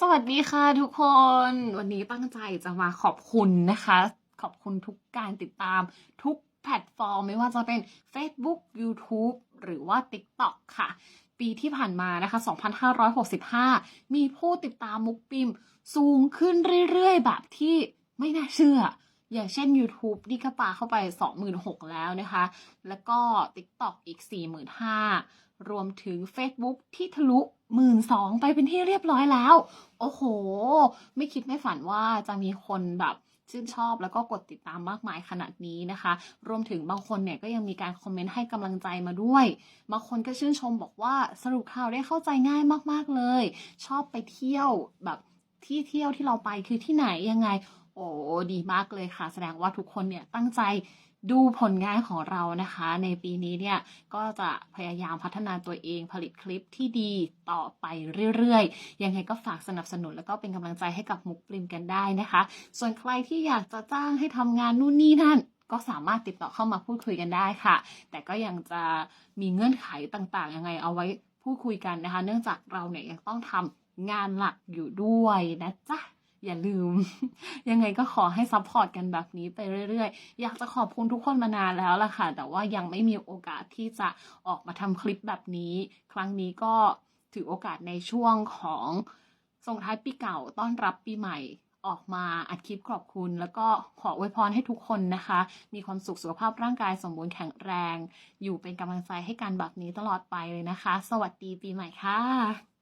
สวัสดีค่ะทุกคน วันนี้ตั้งใจจะมาขอบคุณนะคะ ขอบคุณทุกการติดตามทุกแพลตฟอร์ม ไม่ว่าจะเป็น Facebook YouTube หรือว่า TikTok ค่ะ ปีที่ผ่านมานะคะ 2565 มีผู้ติดตามมุกปิมสูงขึ้นเรื่อย ๆ แบบที่ไม่น่าเชื่อ อย่างเช่น YouTube นี่ก็ปาเข้าไป 26,000 แล้วนะคะ แล้วก็ TikTok อีก 45,000 รวมถึง Facebook ที่ทะลุ12,000ไปเป็นที่เรียบร้อยแล้ว โอ้โห ไม่คิดไม่ฝันว่าจะมีคนแบบชื่นชอบแล้วก็กดติดตามมากมายขนาดนี้นะคะ รวมถึงบางคนเนี่ยก็ยังมีการคอมเมนต์ให้กำลังใจมาด้วย บางคนก็ชื่นชมบอกว่าสรุปข่าวได้เข้าใจง่ายมากๆเลย ชอบไปเที่ยวแบบที่เที่ยวที่เราไปคือที่ไหนยังไง โอ้ดีมากเลยค่ะ แสดงว่าทุกคนเนี่ยตั้งใจดูผลงานของเรานะคะ ในปีนี้เนี่ยก็จะพยายามพัฒนาตัวเองผลิตคลิปที่ดีต่อไปเรื่อยๆ ยังไงก็ฝากสนับสนุนแล้วก็เป็นกำลังใจให้กับมุกปริมกันได้นะคะ ส่วนใครที่อยากจะจ้างให้ทำงานนู่นนี่นั่นก็สามารถติดต่อเข้ามาพูดคุยกันได้ค่ะ แต่ก็ยังจะมีเงื่อนไขต่างๆ ยังไงเอาไว้พูดคุยกันนะคะ เนื่องจากเราเนี่ยยังต้องทำงานหลักอยู่ด้วยนะจ๊ะ อย่าลืม ยังไงก็ขอให้ซัพพอร์ตกันแบบนี้ไปเรื่อยๆ อยากจะขอบคุณทุกคนมานานแล้วล่ะค่ะ แต่ว่ายังไม่มีโอกาสที่จะออกมาทำคลิปแบบนี้ ครั้งนี้ก็ถือโอกาสในช่วงของส่งท้ายปีเก่าต้อนรับปีใหม่ออกมาอัดคลิปขอบคุณ แล้วก็ขออวยพรให้ทุกคนนะคะ มีความสุขสุขภาพร่างกายสมบูรณ์แข็งแรง อยู่เป็นกำลังใจให้กันแบบนี้ตลอดไปเลยนะคะ สวัสดีปีใหม่ค่ะ